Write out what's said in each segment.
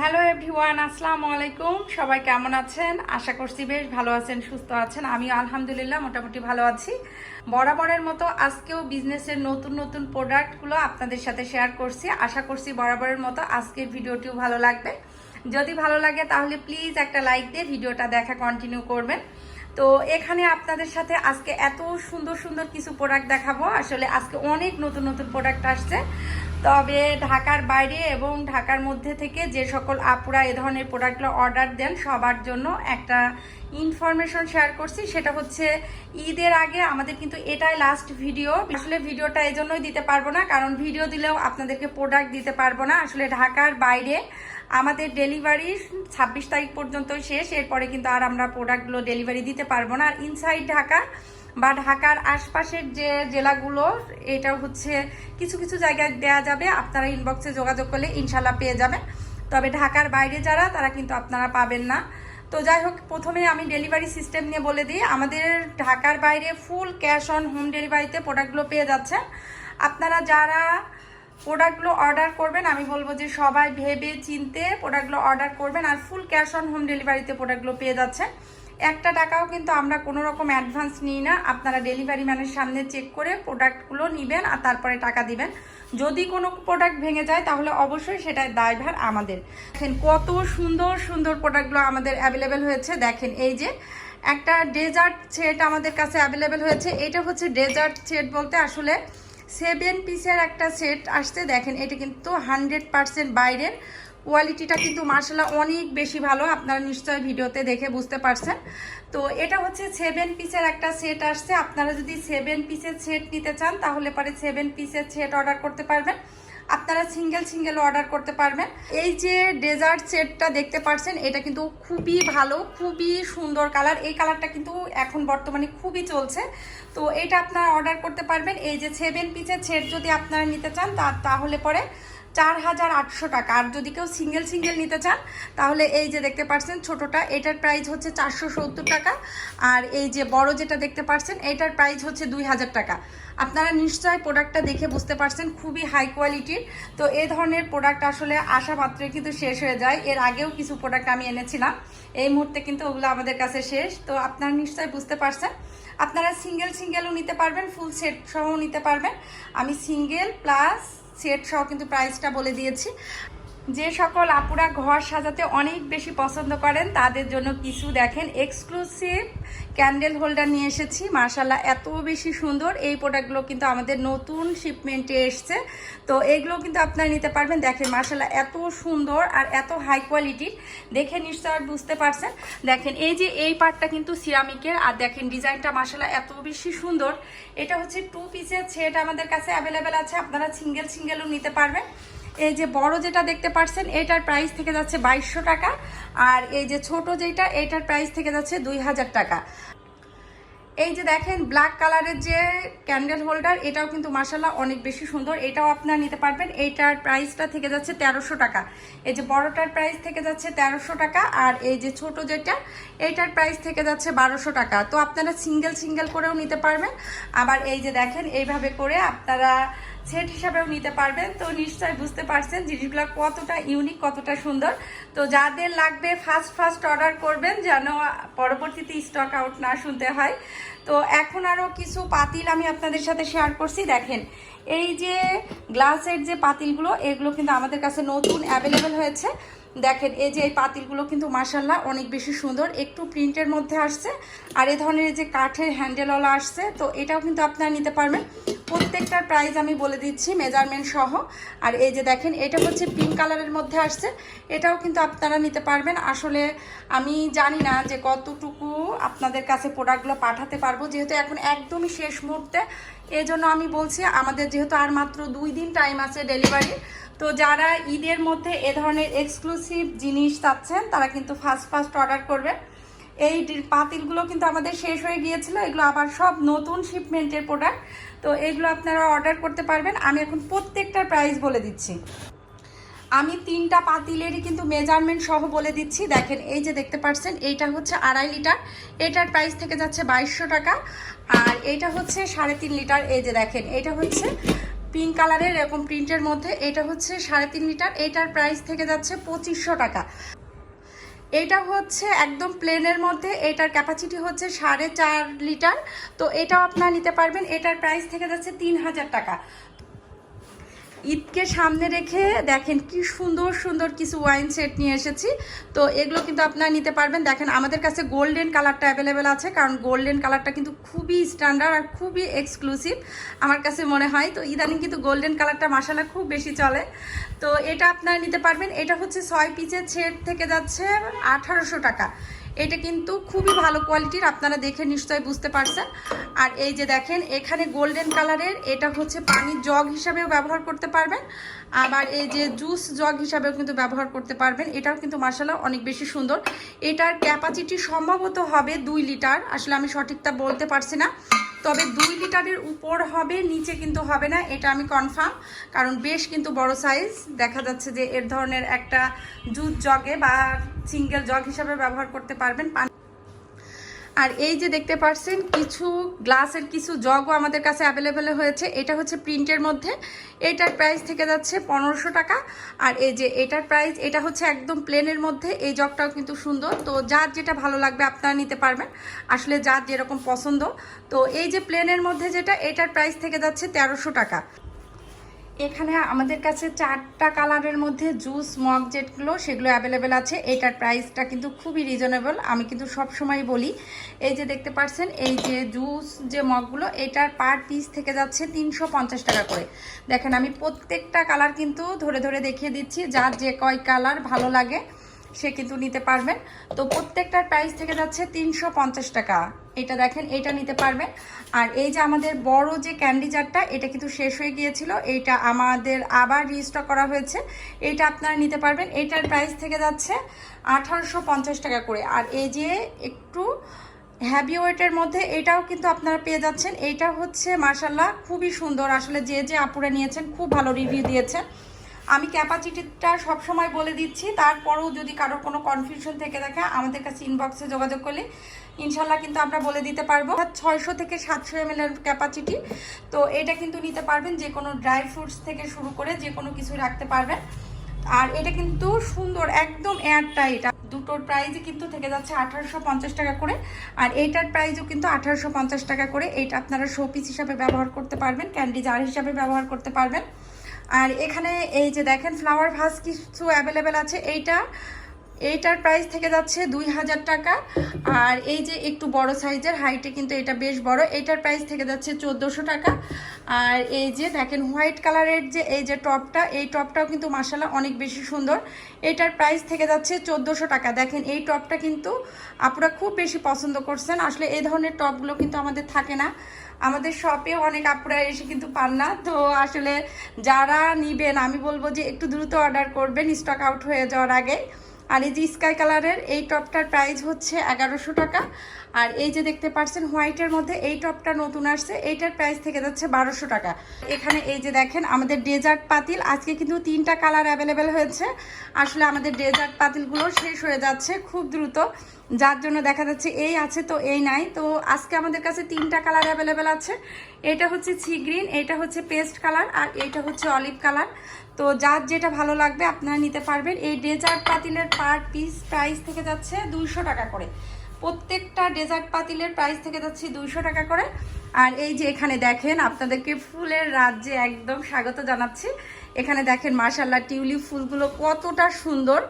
Hello everyone আসসালামু আলাইকুম। সবাই কেমন আছেন? আশা করছি বেশ ভালো আছেন, সুস্থ আছেন। আমিও আলহামদুলিল্লাহ মোটামুটি ভালো আছি। বরাবরের মতো আজকেও বিজনেসের নতুন নতুন প্রোডাক্টগুলো আপনাদের সাথে শেয়ার করছি। আশা করছি বরাবরের মতো আজকের ভিডিওটিও ভালো লাগবে। যদি ভালো লাগে তাহলে প্লিজ একটা লাইক দিয়ে ভিডিওটা দেখা কন্টিনিউ করবেন। তো এখানে আপনাদের সাথে আজকে এত সুন্দর সুন্দর কিছু প্রোডাক্ট দেখাবো। আসলে আজকে অনেক নতুন নতুন প্রোডাক্ট আসছে। তবে ঢাকার বাইরে এবং ঢাকার মধ্যে থেকে যে সকল আপুরা এ ধরনের প্রোডাক্টগুলো অর্ডার দেন, সবার জন্য একটা ইনফরমেশন শেয়ার করছি। সেটা হচ্ছে ঈদের আগে আমাদের কিন্তু এটাই লাস্ট ভিডিও আসলে ভিডিওটা এই জন্যই দিতে পারব না, কারণ ভিডিও দিলেও আপনাদেরকে প্রোডাক্ট দিতে পারব না। আসলে ঢাকার বাইরে আমাদের ডেলিভারি ছাব্বিশ তারিখ পর্যন্ত শেষ, এরপরে কিন্তু আর আমরা প্রোডাক্টগুলো ডেলিভারি দিতে পারব না। আর ইনসাইড ঢাকা বা ঢাকার আশপাশের যে জেলাগুলো এটা হচ্ছে কিছু কিছু জায়গায় দেয়া যাবে। আপনারা ইনবক্সে যোগাযোগ করলে ইনশাল্লাহ পেয়ে যাবেন। তবে ঢাকার বাইরে যারা, তারা কিন্তু আপনারা পাবেন না। তো যাই হোক, প্রথমে আমি ডেলিভারি সিস্টেম নিয়ে বলে দিই। আমাদের ঢাকার বাইরে ফুল ক্যাশ অন হোম ডেলিভারিতে প্রোডাক্টগুলো পেয়ে যাচ্ছেন। আপনারা যারা প্রোডাক্টগুলো অর্ডার করবেন, আমি বলব যে সবাই ভেবে চিনতে প্রোডাক্টগুলো অর্ডার করবেন আর ফুল ক্যাশ অন হোম ডেলিভারিতে প্রোডাক্টগুলো পেয়ে যাচ্ছেন। একটা টাকাও কিন্তু আমরা কোনো রকম অ্যাডভান্স নিই না। আপনারা ডেলিভারি ম্যানের সামনে চেক করে প্রোডাক্টগুলো নেবেন আর তারপরে টাকা দিবেন। যদি কোনো প্রোডাক্ট ভেঙে যায়, তাহলে অবশ্যই সেটার দায়ভার আমাদের। দেখেন কত সুন্দর সুন্দর প্রোডাক্টগুলো আমাদের অ্যাভেলেবেল হয়েছে। দেখেন এই যে একটা ডেজার্ট সেট আমাদের কাছে অ্যাভেলেবেল হয়েছে। এটা হচ্ছে ডেজার্ট সেট বলতে আসলে সেভেন পিসের একটা সেট আসছে। দেখেন এটা কিন্তু হান্ড্রেড পারসেন্ট বাইরের। কোয়ালিটিটা কিন্তু মার্শাল্লাহ অনেক বেশি ভালো। আপনারা নিশ্চয়ই ভিডিওতে দেখে বুঝতে পারছেন। তো এটা হচ্ছে সেভেন পিসের একটা সেট আসছে। আপনারা যদি সেভেন পিসের সেট নিতে চান, তাহলে পরে সেভেন পিসের সেট অর্ডার করতে পারবেন। আপনারা সিঙ্গেল সিঙ্গেল অর্ডার করতে পারবেন। এই যে ডেজার্ট সেটটা দেখতে পাচ্ছেন এটা কিন্তু খুবই ভালো, খুবই সুন্দর কালার এই কালারটা কিন্তু এখন বর্তমানে খুবই চলছে। তো এটা আপনারা অর্ডার করতে পারবেন। এই যে সেভেন পিসের সেট যদি আপনারা নিতে চান তাহলে পরে চার হাজার আটশো টাকা। আর যদি কেউ সিঙ্গেল সিঙ্গেল নিতে চান, তাহলে এই যে দেখতে পাচ্ছেন ছোটোটা, এটার প্রাইস হচ্ছে চারশো সত্তর টাকা। আর এই যে বড় যেটা দেখতে পাচ্ছেন এটার প্রাইস হচ্ছে দুই হাজার টাকা। আপনারা নিশ্চয়ই প্রোডাক্টটা দেখে বুঝতে পারছেন, খুবই হাই কোয়ালিটির তো এ ধরনের প্রোডাক্ট আসলে আসা মাত্রই কিন্তু শেষ হয়ে যায়। এর আগেও কিছু প্রোডাক্ট আমি এনেছিলাম। এই মুহূর্তে কিন্তু ওগুলো আমাদের কাছে শেষ। তো আপনারা নিশ্চয়ই বুঝতে পারছেন। আপনারা সিঙ্গেল সিঙ্গেলও নিতে পারবেন ফুল সেট সহ নিতে পারবেন। আমি সিঙ্গেল প্লাস সেট সহ কিন্তু প্রাইসটা বলে দিয়েছি। যে সকল আপুরা ঘর সাজাতে অনেক বেশি পছন্দ করেন, তাদের জন্য কিছু দেখেন। এক্সক্লুসিভ ক্যান্ডেল হোল্ডার নিয়ে এসেছি। মার্শাল্লাহ এত বেশি সুন্দর। এই প্রোডাক্টগুলো কিন্তু আমাদের নতুন শিপমেন্টে এসছে। তো এগুলো কিন্তু আপনারা নিতে পারবেন। দেখেন মার্শাল্লাহ এত সুন্দর আর এত হাই কোয়ালিটির দেখে নিশ্চয় বুঝতে পারছেন। দেখেন, এই যে এই পার্টটা কিন্তু সিরামিকের আর দেখেন, ডিজাইনটা মার্শাল্লাহ এত বেশি সুন্দর। এটা হচ্ছে টু পিসের সেট আমাদের কাছে অ্যাভেলেবেল আছে। আপনারা সিঙ্গেল সিঙ্গেলও নিতে পারবেন। এই যে বড় যেটা দেখতে পাচ্ছেন এটার প্রাইস থেকে যাচ্ছে বাইশশো টাকা, আর এই যে ছোট যেটা, এটার প্রাইস থেকে যাচ্ছে দুই হাজার টাকা। এই যে দেখেন ব্ল্যাক কালারের যে ক্যান্ডেল হোল্ডার এটাও কিন্তু মাসাল্লাহ অনেক বেশি সুন্দর, এটাও আপনারা নিতে পারবেন। এইটার প্রাইসটা থেকে যাচ্ছে তেরোশো টাকা। এই যে বড়টার প্রাইস থেকে যাচ্ছে তেরোশো টাকা, আর এই যে ছোট যেটা এইটার প্রাইস থেকে যাচ্ছে বারোশো টাকা। তো আপনারা সিঙ্গেল সিঙ্গেল করেও নিতে পারবেন। আবার এই যে দেখেন, এইভাবে করে আপনারা সেট হিসাবেও নিতে পারবেন। তো নিশ্চয় বুঝতে পারছেন জিনিসগুলো কতটা ইউনিক কতটা সুন্দর। তো যাদের লাগবে ফার্স্ট ফার্স্ট অর্ডার করবেন যেন পরবর্তীতে স্টক আউট না শুনতে হয়। তো এখন আরও কিছু পাতিল আমি আপনাদের সাথে শেয়ার করছি। দেখেন, এই যে গ্লাসের যে পাতিলগুলো, এগুলো কিন্তু আমাদের কাছে নতুন অ্যাভেলেবেল হয়েছে। দেখেন, এই যে এই পাতিলগুলো কিন্তু মাসাল্লাহ অনেক বেশি সুন্দর। একটু প্রিন্টের মধ্যে আসছে। আর এ ধরনের যে কাঠের হ্যান্ডেলওয়ালা আসছে, তো এটাও কিন্তু আপনারা নিতে পারবেন। প্রত্যেকটার প্রাইস আমি বলে দিচ্ছি মেজারমেন্ট সহ। আর এই যে দেখেন, এটা হচ্ছে পিঙ্ক কালারের মধ্যে আসছে। এটাও কিন্তু আপনারা নিতে পারবেন। আসলে আমি জানি না যে কতটুকু আপনাদের কাছে প্রোডাক্টগুলো পাঠাতে পারব। যেহেতু এখন একদমই শেষ মুহূর্তে এই আমি বলছি, আমাদের যেহেতু আর মাত্র দুই দিন টাইম আছে ডেলিভারি তো যারা ঈদের মধ্যে এ ধরনের এক্সক্লুসিভ জিনিস চাচ্ছেন, তারা কিন্তু ফার্স্ট ফার্স্ট অর্ডার করবে। এই পাতিলগুলো কিন্তু আমাদের শেষ হয়ে গিয়েছিল, এগুলো আবার সব নতুন শিপমেন্টের প্রোডাক্ট তো এগুলো আপনারা অর্ডার করতে পারবেন। আমি এখন প্রত্যেকটার প্রাইস বলে দিচ্ছি। আমি তিনটা পাতিলেরই কিন্তু মেজারমেন্ট সহ বলে দিচ্ছি। দেখেন, এই যে দেখতে পাচ্ছেন, এইটা হচ্ছে আড়াই লিটার। এটার প্রাইস থেকে যাচ্ছে বাইশশো টাকা। আর এটা হচ্ছে সাড়ে তিন লিটার। এই যে দেখেন, এটা হচ্ছে পিঙ্ক কালারের এরকম প্রিন্টের মধ্যে এটা হচ্ছে সাড়ে তিন লিটার এটার প্রাইস থেকে যাচ্ছে পঁচিশশো টাকা। এটা হচ্ছে একদম প্লেনের মধ্যে, এটার ক্যাপাসিটি হচ্ছে সাড়ে চার লিটার। তো এটাও আপনারা নিতে পারবেন। এটার প্রাইস থেকে যাচ্ছে তিন হাজার টাকা। ঈদকে সামনে রেখে দেখেন কি সুন্দর সুন্দর কিছু ওয়াইন সেট নিয়ে এসেছি। তো এগুলো কিন্তু আপনারা নিতে পারবেন। দেখেন আমাদের কাছে গোল্ডেন কালারটা অ্যাভেলেবেল আছে, কারণ গোল্ডেন কালারটা কিন্তু খুবই স্ট্যান্ডার্ড আর খুবই এক্সক্লুসিভ আমার কাছে মনে হয়। তো ইদানিং কিন্তু গোল্ডেন কালারটা মাসালা খুব বেশি চলে। তো এটা আপনারা নিতে পারবেন। এটা হচ্ছে ছয় পিচের সেট থেকে যাচ্ছে আঠারোশো টাকা। এটা কিন্তু খুবই ভালো কোয়ালিটির, আপনারা দেখে নিশ্চয়ই বুঝতে পারছেন। আর এই যে দেখেন, এখানে গোল্ডেন কালারের, এটা হচ্ছে পানির জগ হিসাবেও ব্যবহার করতে পারবেন। আবার এই যে জুস জগ হিসাবেও কিন্তু ব্যবহার করতে পারবেন। এটাও কিন্তু মাসালা অনেক বেশি সুন্দর। এটার ক্যাপাসিটি সম্ভবত হবে দুই লিটার। আসলে আমি সঠিকটা বলতে পারছি না। তবে দুই লিটারের উপর হবে, নিচে কিন্তু হবে না, এটা আমি কনফার্ম কারণ বেশ কিন্তু বড় সাইজ দেখা যাচ্ছে যে এর ধরনের একটা জুস জগে বা সিঙ্গেল জগ হিসাবে ব্যবহার করতে পারবেন। আর এই যে দেখতে পাচ্ছেন, কিছু গ্লাসের কিছু জগও আমাদের কাছে অ্যাভেলেবেল হয়েছে। এটা হচ্ছে প্রিন্টের মধ্যে। এটার প্রাইস থেকে যাচ্ছে পনেরোশো টাকা। আর এই যে এটার প্রাইস এটা হচ্ছে একদম প্লেনের মধ্যে। এই জগটাও কিন্তু সুন্দর। তো যার যেটা ভালো লাগবে আপনারা নিতে পারবেন। আসলে যার যেরকম পছন্দ। তো এই যে প্লেনের মধ্যে যেটা, এটার প্রাইস থেকে যাচ্ছে তেরোশো টাকা। এখানে আমাদের কাছে চারটা কালারের মধ্যে জুস, মগ জেটগুলো সেগুলো অ্যাভেলেবেল আছে। এটার প্রাইসটা কিন্তু খুবই রিজনেবল আমি কিন্তু সব সময় বলি, এই যে দেখতে পাচ্ছেন এই যে জুস, যে মগগুলো, এটার পার পিস থেকে যাচ্ছে তিনশো পঞ্চাশ টাকা করে। দেখেন, আমি প্রত্যেকটা কালার কিন্তু ধরে ধরে দেখিয়ে দিচ্ছি, যার যে কয় কালার ভালো লাগে। সে কিন্তু নিতে পারবেন। তো প্রত্যেকটার প্রাইস থেকে যাচ্ছে তিনশো পঞ্চাশ টাকা। এটা দেখেন, এটা নিতে পারবেন। আর এই যে আমাদের বড় যে ক্যান্ডি জারটা এটা কিন্তু শেষ হয়ে গিয়েছিল। এইটা আমাদের আবার রিস্টক করা হয়েছে। এটা আপনারা নিতে পারবেন। এটার প্রাইস থেকে যাচ্ছে আঠারোশো পঞ্চাশ টাকা করে। আর এই যে একটু হ্যাভি ওয়েটের মধ্যে, এটাও কিন্তু আপনারা পেয়ে যাচ্ছেন। এইটা হচ্ছে মার্শাল্লাহ খুবই সুন্দর। আসলে যে যে আপুরা নিয়েছেন, খুব ভালো রিভিউ দিয়েছেন আমি ক্যাপাসিটিটা সবসময় বলে দিচ্ছি। তারপরেও যদি কারোর কোনো কনফিউশন থেকে থাকে, আমাদের কাছে ইনবক্সে যোগাযোগ করলে ইনশাল্লাহ কিন্তু আমরা বলে দিতে পারব। ছয়শো থেকে সাতশো এম এর ক্যাপাসিটি তো এটা কিন্তু নিতে পারবেন, যে কোনো ড্রাই ফ্রুটস থেকে শুরু করে যে কোনো কিছু রাখতে পারবেন। আর এটা কিন্তু সুন্দর, একদম এয়ারটাইট দুটোর প্রাইসই কিন্তু থেকে যাচ্ছে আঠারোশো পঞ্চাশ টাকা করে। আর এইটার প্রাইজও কিন্তু আঠারোশো পঞ্চাশ টাকা করে। এইটা আপনারা শোপিস হিসাবে ব্যবহার করতে পারবেন ক্যান্ডি জার হিসাবে ব্যবহার করতে পারবেন। আর এখানে এই যে দেখেন ফ্লাওয়ার ভাস কিছু অ্যাভেলেবেল আছে। এইটা, এইটার প্রাইস থেকে যাচ্ছে দুই হাজার টাকা। আর এই যে একটু বড় সাইজের হাইটে কিন্তু এটা বেশ বড়। এটার প্রাইস থেকে যাচ্ছে চোদ্দোশো টাকা। আর এই যে দেখেন হোয়াইট কালারের যে এই যে টপটা, এই টপটাও কিন্তু মাসালা অনেক বেশি সুন্দর। এটার প্রাইস থেকে যাচ্ছে চোদ্দোশো টাকা। দেখেন, এই টপটা কিন্তু আপনারা খুব বেশি পছন্দ করছেন। আসলে এই ধরনের টপগুলো কিন্তু আমাদের থাকে না। আমাদের শপে অনেক আপুরা এসে কিন্তু পান না। তো আসলে যারা নিবেন, আমি বলব যে একটু দ্রুত অর্ডার করবেন স্টক আউট হয়ে যাওয়ার আগে। আর এই যে স্কাই কালারের এই টপটার প্রাইস হচ্ছে এগারোশো টাকা। আর এই যে দেখতে পাচ্ছেন হোয়াইটের মধ্যে এই টপটা নতুন আসছে, এইটার প্রাইস থেকে যাচ্ছে বারোশো টাকা। এখানে এই যে দেখেন আমাদের ডেজার্ট পাতিল, আজকে কিন্তু তিনটা কালার অ্যাভেলেবেল হয়েছে। আসলে আমাদের ডেজার্ট পাতিলগুলো শেষ হয়ে যাচ্ছে খুব দ্রুত। যার জন্য দেখা যাচ্ছে এই আছে তো এই নাই। তো আজকে আমাদের কাছে তিনটা কালার অ্যাভেলেবেল আছে। এটা হচ্ছে সি গ্রিন এটা হচ্ছে পেস্ট কালার আর এটা হচ্ছে অলিভ কালার তো যার যেটা ভালো লাগবে আপনারা নিতে পারবেন। এই ডেজার্ট পাতিলের পার পিস প্রাইস থেকে যাচ্ছে দুইশো টাকা করে। প্রত্যেকটা ডেজার্ট পাতিলের প্রাইস থেকে যাচ্ছে দুইশো টাকা করে। আর এই যে এখানে দেখেন, আপনাদেরকে ফুলের রাজ্যে একদম স্বাগত জানাচ্ছি। এখানে দেখেন মাশাল্লাহ টিউলিপ ফুলগুলো কতটা সুন্দর।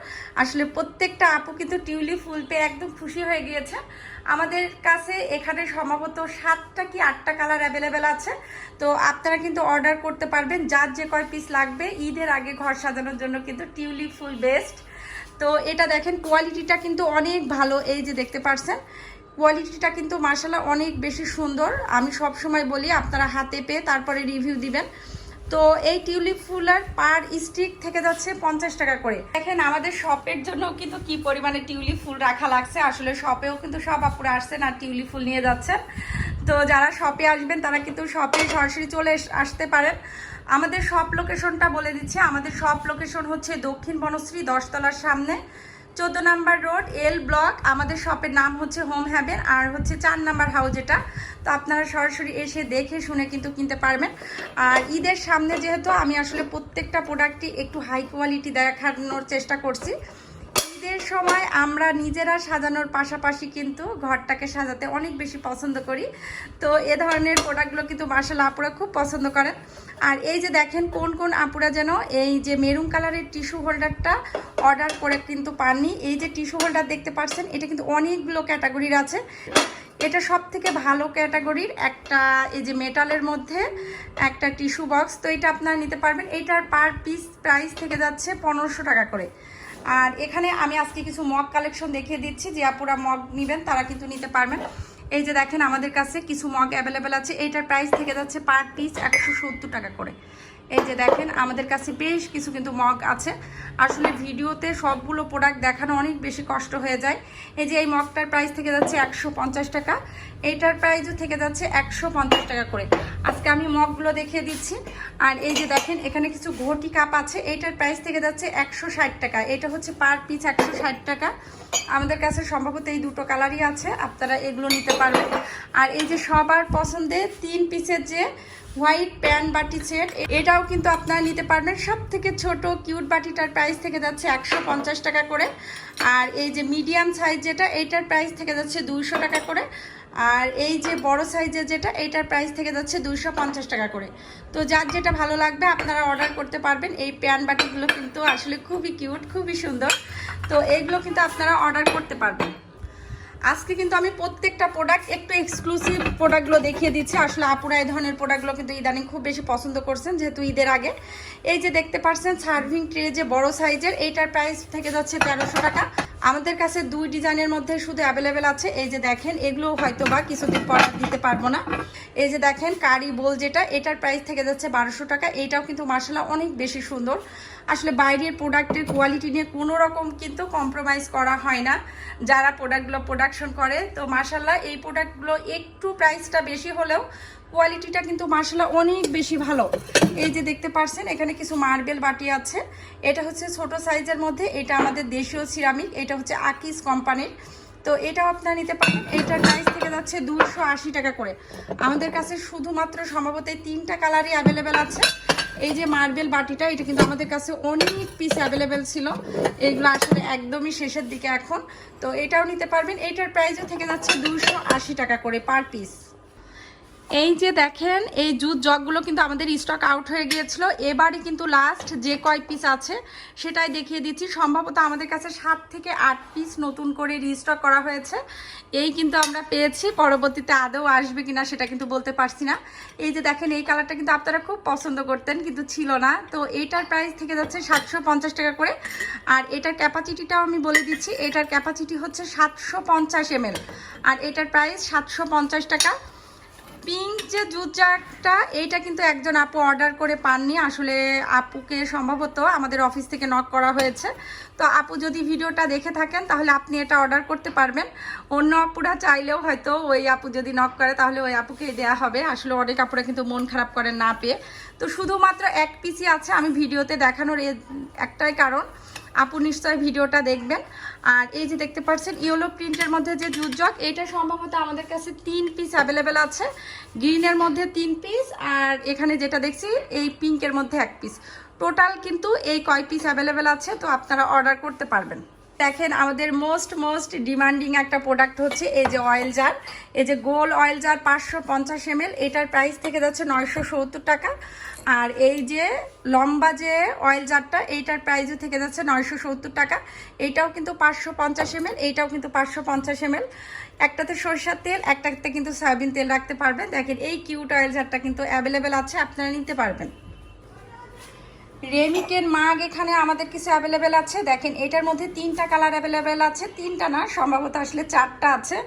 আসলে প্রত্যেকটা আপু কিন্তু টিউলিপ ফুল পেয়ে একদম খুশি হয়ে গিয়েছে। আমাদের কাছে এখানে সম্ভবত সাতটা কি আটটা কালার অ্যাভেলেবেল আছে। তো আপনারা কিন্তু অর্ডার করতে পারবেন। যার যে কয় পিস লাগবে, ঈদের আগে ঘর সাজানোর জন্য কিন্তু টিউলিপ ফুল বেস্ট তো এটা দেখেন কোয়ালিটিটা কিন্তু অনেক ভালো। এই যে দেখতে পারছেন কোয়ালিটিটা কিন্তু মার্শাল্লাহ অনেক বেশি সুন্দর। আমি সব সময় বলি, আপনারা হাতে পেয়ে তারপরে রিভিউ দিবেন। তো এই টিউলিপ ফুলের পার স্টিক থেকে যাচ্ছে পঞ্চাশ টাকা করে। দেখেন আমাদের শপের জন্য কিন্তু কি পরিমাণে টিউলিপ ফুল রাখা লাগছে। আসলে শপেও কিন্তু সব আপুরা আসছেন আর টিউলিপ ফুল নিয়ে যাচ্ছেন। তো যারা শপে আসবেন, তারা কিন্তু শপে সরাসরি চলে আসতে পারেন। আমাদের শপ লোকেশনটা বলে দিচ্ছে। আমাদের শপ লোকেশন হচ্ছে দক্ষিণ বনশ্রী দশতলার সামনে। চোদ্দ নাম্বার রোড এল ব্লক আমাদের শপের নাম হচ্ছে হোম হ্যাভেন আর হচ্ছে চার নাম্বার হাউস এটা। তো আপনারা সরাসরি এসে দেখে শুনে কিন্তু কিনতে পারবেন। আর ঈদের সামনে যেহেতু আমি আসলে প্রত্যেকটা প্রোডাক্টই একটু হাই কোয়ালিটি দেখানোর চেষ্টা করছি। ঈদের সময় আমরা নিজেরা সাজানোর পাশাপাশি কিন্তু ঘরটাকে সাজাতে অনেক বেশি পছন্দ করি। তো এ ধরনের প্রোডাক্টগুলো কিন্তু মার্শাল আপুরা খুব পছন্দ করেন। আর এই যে দেখেন কোন কোন আপুরা যেন এই যে মেরুন কালারের টিস্যু হোল্ডারটা অর্ডার করে কিন্তু পাননি। এই যে টিস্যু হোল্ডার দেখতে পাচ্ছেন, এটা কিন্তু অনেকগুলো ক্যাটাগরির আছে। এটা সব থেকে ভালো ক্যাটাগরির একটা এই যে মেটালের মধ্যে একটা টিস্যু বক্স। তো এটা আপনারা নিতে পারবেন। এটার পার পিস প্রাইস থেকে যাচ্ছে পনেরোশো টাকা করে। আর এখানে আমি আজকে কিছু মগ কালেকশন দেখিয়ে দিচ্ছি। যে আপুরা মগ নেবেন, তারা কিন্তু নিতে পারবেন। এই যে দেখেন, আমাদের কাছে কিছু মগ অ্যাভেলেবেল আছে। এইটার প্রাইস থেকে যাচ্ছে পার পিস একশো সত্তর টাকা করে। এই যে দেখেন, আমাদের কাছে বেশ কিছু কিন্তু মগ আছে। আসলে ভিডিওতে সবগুলো প্রোডাক্ট দেখানো অনেক বেশি কষ্ট হয়ে যায়। এই যে এই মগটার প্রাইস থেকে যাচ্ছে একশো পঞ্চাশ টাকা। এইটার প্রাইসও থেকে যাচ্ছে একশো পঞ্চাশ টাকা করে। আজকে আমি মগগুলো দেখিয়ে দিচ্ছি। আর এই যে দেখেন, এখানে কিছু ঘটি কাপ আছে। এইটার প্রাইস থেকে যাচ্ছে একশো ষাট টাকা। এটা হচ্ছে পার পিস একশো ষাট টাকা। আমাদের কাছে সম্ভবত এই দুটো কালারই আছে। আপনারা এগুলো নিতে পারবেন। আর এই যে সবার পছন্দের তিন পিসের যে হোয়াইট প্যান বাটি সেট এটাও কিন্তু আপনারা নিতে পারবেন। সব থেকে ছোট কিউট বাটিটার প্রাইস থেকে যাচ্ছে একশো পঞ্চাশ টাকা করে। আর এই যে মিডিয়াম সাইজ যেটা এইটার প্রাইস থেকে যাচ্ছে দুইশো টাকা করে। আর এই যে বড় সাইজের যেটা, এইটার প্রাইস থেকে যাচ্ছে পঞ্চাশ টাকা করে। তো যার যেটা ভালো লাগবে, আপনারা অর্ডার করতে পারবেন। এই প্যান বাটিগুলো কিন্তু আসলে খুবই কিউট খুবই সুন্দর। তো এইগুলো কিন্তু আপনারা অর্ডার করতে পারবেন। আজকে কিন্তু আমি প্রত্যেকটা প্রোডাক্ট একটু এক্সক্লুসিভ প্রোডাক্টগুলো দেখিয়ে দিচ্ছি। আসলে আপুরা এই ধরনের প্রোডাক্টগুলো কিন্তু ইদানিং খুব বেশি পছন্দ করছেন, যেহেতু ঈদের আগে। এই যে দেখতে পাচ্ছেন সার্ভিং ট্রে যে বড় সাইজের, এইটার প্রাইস থেকে যাচ্ছে তেরোশো টাকা। আমাদের কাছে দুই ডিজাইনের মধ্যে শুধু অ্যাভেলেবেল আছে। এই যে দেখেন এগুলো হয়তো বা কিছুদিন পর দিতে পারব না। এই যে দেখেন, কারি বোল যেটা, এটার প্রাইস থেকে যাচ্ছে বারোশো টাকা। এইটাও কিন্তু মার্শাল্লাহ অনেক বেশি সুন্দর। আসলে বাইরের প্রোডাক্টের কোয়ালিটি নিয়ে কোনো রকম কিন্তু কম্প্রোমাইজ করা হয় না। যারা প্রোডাক্টগুলো প্রোডাকশন করে, তো মার্শাল্লাহ এই প্রোডাক্টগুলো একটু প্রাইসটা বেশি হলেও কোয়ালিটিটা কিন্তু মার্শাল্লাহ অনেক বেশি ভালো। এই যে দেখতে পাচ্ছেন এখানে কিছু মার্বেল বাটি আছে। এটা হচ্ছে ছোট সাইজের মধ্যে, এটা আমাদের দেশীয় সিরামিক এটা হচ্ছে আকিস কোম্পানির তো এটাও আপনারা নিতে পারেন। এটার প্রাইস থেকে যাচ্ছে দুশো আশি টাকা করে। আমাদের কাছে শুধুমাত্র সম্ভবত তিনটা কালারই অ্যাভেলেবেল আছে। এই যে মার্বেল বাটিটা, এটা কিন্তু আমাদের কাছে অনেক পিস অ্যাভেলেবেল ছিল। এগুলো আসলে একদমই শেষের দিকে এখন। তো এটাও নিতে পারবেন। এটার প্রাইসও থেকে যাচ্ছে দুশো টাকা করে পার পিস এই যে দেখেন, এই জুত জগগুলো কিন্তু আমাদের স্টক আউট হয়ে গিয়েছিল। এবারই কিন্তু লাস্ট যে কয় পিস আছে, সেটাই দেখিয়ে দিচ্ছি। সম্ভবত আমাদের কাছে সাত থেকে আট পিস নতুন করে রিস্টক করা হয়েছে। এই কিন্তু আমরা পেয়েছি, পরবর্তীতে আদৌ আসবে কিনা সেটা কিন্তু বলতে পারছি না। এই যে দেখেন, এই কালারটা কিন্তু আপনারা খুব পছন্দ করতেন, কিন্তু ছিল না। তো এইটার প্রাইস থেকে যাচ্ছে সাতশো পঞ্চাশ টাকা করে। আর এটার ক্যাপাসিটিটাও আমি বলে দিচ্ছি, এটার ক্যাপাসিটি হচ্ছে সাতশো পঞ্চাশ এমএল আর এটার প্রাইস সাতশো পঞ্চাশ টাকা। পিঙ্ক যে জুট জারটা এইটা কিন্তু একজন আপু অর্ডার করে পাননি। আসলে আপুকে সম্ভবত আমাদের অফিস থেকে নক করা হয়েছে। তো আপু যদি ভিডিওটা দেখে থাকেন, তাহলে আপনি এটা অর্ডার করতে পারবেন। অন্য আপুরা চাইলেও হয়তো ওই আপু যদি নক করে, তাহলে ওই আপুকে দেওয়া হবে। আসলে অনেক আপুরা কিন্তু মন খারাপ করেন না পেয়ে। তো শুধুমাত্র এক পিসি আছে। আমি ভিডিওতে দেখানোর একটাই কারণ। আপু নিশ্চয় ভিডিওটা দেখবেন। আর এই যে দেখতে পাচ্ছেন, ইয়েলো প্রিন্টের মধ্যে যে জুট জগ এটা সম্ভবত আমাদের কাছে তিন পিস অ্যাভেলেবেল আছে। গ্রিনের মধ্যে তিন পিস আর এখানে যেটা দেখছি, এই পিঙ্কের মধ্যে এক পিস টোটাল কিন্তু এই কয় পিস অ্যাভেলেবেল আছে, তো আপনারা অর্ডার করতে পারবেন। দেখেন আমাদের মোস্ট মোস্ট ডিমান্ডিং একটা প্রোডাক্ট হচ্ছে এই যে অয়েল জার এই যে গোল অয়েল জার পাঁচশো পঞ্চাশ এম এটার প্রাইস থেকে যাচ্ছে নয়শো সত্তর টাকা। আর এই যে লম্বা যে অয়েল জারটা এইটার প্রাইসও থেকে যাচ্ছে নয়শো সত্তর টাকা। এইটাও কিন্তু পাঁচশো পঞ্চাশ এম এইটাও কিন্তু পাঁচশো পঞ্চাশ এম একটাতে সরষার তেল, একটাতে কিন্তু সয়াবিন তেল রাখতে পারবেন। দেখেন এই কিউট অয়েল জারটা কিন্তু অ্যাভেলেবেল আছে, আপনারা নিতে পারবেন। রেমিকের মাগ এখানে আমাদের কিছু অ্যাভেলেবেল আছে। দেখেন, এটার মধ্যে তিনটা কালার অ্যাভেলেবেল আছে। তিনটা না, সম্ভবত আসলে চারটা আছে।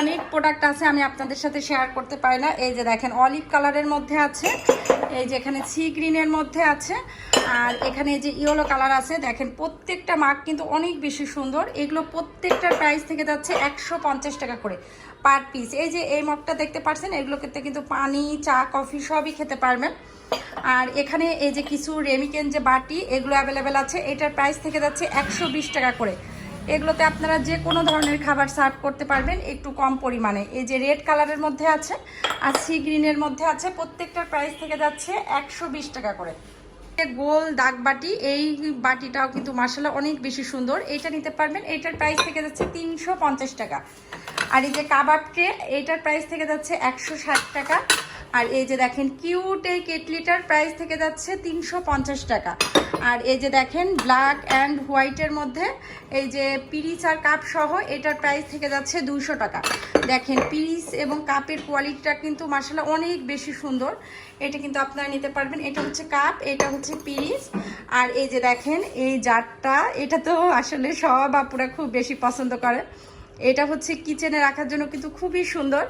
অনেক প্রোডাক্ট আছে, আমি আপনাদের সাথে শেয়ার করতে পারি না। এই যে দেখেন অলিভ কালারের মধ্যে আছে। এই যে এখানে সি গ্রিনের মধ্যে আছে। আর এখানে যে ইয়েলো কালার আছে, দেখেন, প্রত্যেকটা মাগ কিন্তু অনেক বেশি সুন্দর। এগুলো প্রত্যেকটার প্রাইস থেকে যাচ্ছে একশো পঞ্চাশ টাকা করে পার পিস এই যে এই মগটা দেখতে পাচ্ছেন এগুলোতে কিন্তু পানি, চা কফি সবই খেতে পারবেন। আর এখানে এই যে কিছু রেমিকেন যে বাটি, এগুলো অ্যাভেলেবেল আছে। এটার প্রাইস থেকে যাচ্ছে একশো বিশ টাকা করে। এগুলোতে আপনারা যে কোনো ধরনের খাবার সার্ভ করতে পারবেন একটু কম পরিমাণে। এই যে রেড কালারের মধ্যে আছে আর সি গ্রিনের মধ্যে আছে, প্রত্যেকটার প্রাইস থেকে যাচ্ছে একশো বিশ টাকা করে। গোল দাগ বাটি, এই বাটিটাও কিন্তু মাসালা অনেক বেশি সুন্দর। এটা নিতে পারবেন এটার প্রাইস থেকে যাচ্ছে তিনশো পঞ্চাশ টাকা। আর এই যে কাবাব ট্রে এইটার প্রাইস থেকে যাচ্ছে একশো ষাট টাকা। আর এই যে দেখেন কিউট এই কেটলিটার প্রাইস থেকে যাচ্ছে তিনশো পঞ্চাশ টাকা। আর এই যে দেখেন ব্ল্যাক অ্যান্ড হোয়াইটের মধ্যে এই যে পিরিচ আর কাপ সহ এটার প্রাইস থেকে যাচ্ছে দুশো টাকা। দেখেন পিরিচ এবং কাপের কোয়ালিটিটা কিন্তু মাসালা অনেক বেশি সুন্দর। এটা কিন্তু আপনারা নিতে পারবেন। এটা হচ্ছে কাপ এটা হচ্ছে পিরিচ। আর এই যে দেখেন এই জারটা, এটা তো আসলে সব আপুরা খুব বেশি পছন্দ করে এটা হচ্ছে কিচেনে রাখার জন্য কিন্তু খুবই সুন্দর।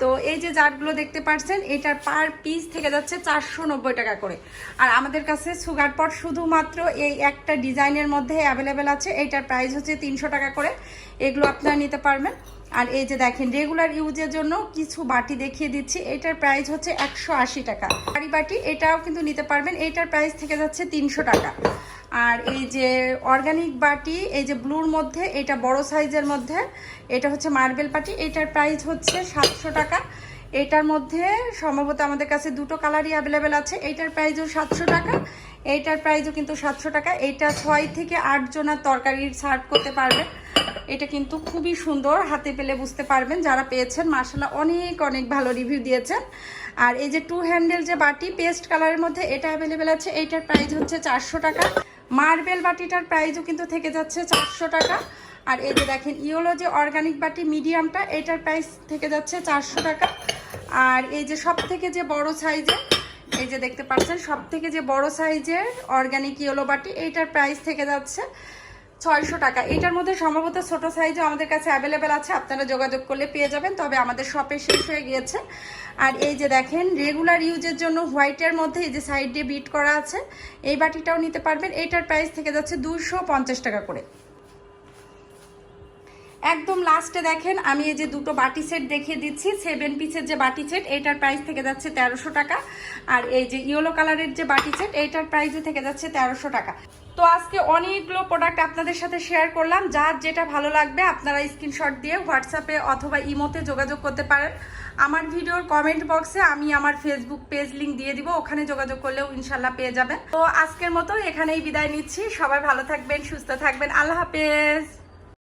তো এই যে জারগুলো দেখতে পাচ্ছেন, এটার পার পিস থেকে যাচ্ছে চারশো নব্বই টাকা করে। আর আমাদের কাছে সুগার পট শুধুমাত্র এই একটা ডিজাইনের মধ্যে অ্যাভেলেবেল আছে। এটার প্রাইস হচ্ছে তিনশো টাকা করে। এগুলো আপনারা নিতে পারবেন। আর এই যে দেখেন রেগুলার ইউজের জন্য কিছু বাটি দেখিয়ে দিচ্ছি। এটার প্রাইস হচ্ছে একশো আশি টাকা। বাড়ি বাটি, এটাও কিন্তু নিতে পারবেন। এইটার প্রাইস থেকে যাচ্ছে তিনশো টাকা। আর এই যে অর্গানিক বাটি, এই যে ব্লুর মধ্যে, এটা বড় সাইজের মধ্যে, এটা হচ্ছে মার্বেল বাটি, এটার প্রাইস হচ্ছে সাতশো টাকা। এটার মধ্যে সম্ভবত আমাদের কাছে দুটো কালারই অ্যাভেলেবেল আছে। এইটার প্রাইসও সাতশো টাকা। এইটার প্রাইসও কিন্তু সাতশো টাকা। এইটা ছয় থেকে আট জনের তরকারির সার্ভ করতে পারবেন এটা কিন্তু খুবই সুন্দর, হাতে পেলে বুঝতে পারবেন। যারা পেয়েছেন মার্শাল্লাহ অনেক অনেক ভালো রিভিউ দিয়েছেন। আর এই যে টু হ্যান্ডেল যে বাটি পেস্ট কালারের মধ্যে এটা অ্যাভেলেবেল আছে। এইটার প্রাইস হচ্ছে চারশো টাকা। মার্বেল বাটিটার প্রাইসও কিন্তু থেকে যাচ্ছে চারশো টাকা। আর এই যে দেখেন ইয়োলো যে অর্গানিক বাটি মিডিয়ামটা এটার প্রাইস থেকে যাচ্ছে চারশো টাকা। আর এই যে সব থেকে যে বড় সাইজের এই যে দেখতে পাচ্ছেন সব থেকে যে বড় সাইজের অর্গানিক ইয়েলো বাটি, এইটার প্রাইস থেকে যাচ্ছে ছয়শো টাকা। এটার মধ্যে সম্ভবত ছোট সাইজও আমাদের কাছে অ্যাভেলেবেল আছে, আপনারা যোগাযোগ করলে পেয়ে যাবেন, তবে আমাদের শপে শেষ হয়ে গিয়েছে। আর এই যে দেখেন রেগুলার ইউজের জন্য হোয়াইটের মধ্যে এই যে সাইড দিয়ে বিট করা আছে, এই বাটিটাও নিতে পারবেন, এইটার প্রাইস থেকে যাচ্ছে দুশো টাকা করে। একদম লাস্টে দেখেন, আমি এই যে দুটো বাটি সেট দেখিয়ে দিচ্ছি সেভেন পিসের যে বাটি সেট এইটার প্রাইস থেকে যাচ্ছে তেরোশো টাকা। আর এই যে ইয়েলো কালারের যে বাটি সেট এইটার প্রাইসও থেকে যাচ্ছে তেরোশো টাকা। তো আজকে অনেকগুলো প্রোডাক্ট আপনাদের সাথে শেয়ার করলাম। যার যেটা ভালো লাগবে, আপনারা স্ক্রিনশট দিয়ে হোয়াটসঅ্যাপে অথবা ইমোতে যোগাযোগ করতে পারেন। আমার ভিডিওর কমেন্ট বক্সে আমি আমার ফেসবুক পেজ লিঙ্ক দিয়ে দিব, ওখানে যোগাযোগ করলেও ইনশাল্লাহ পেয়ে যাবেন। তো আজকের মতো এখানেই বিদায় নিচ্ছি। সবাই ভালো থাকবেন, সুস্থ থাকবেন। আল্লাহ হাফেজ।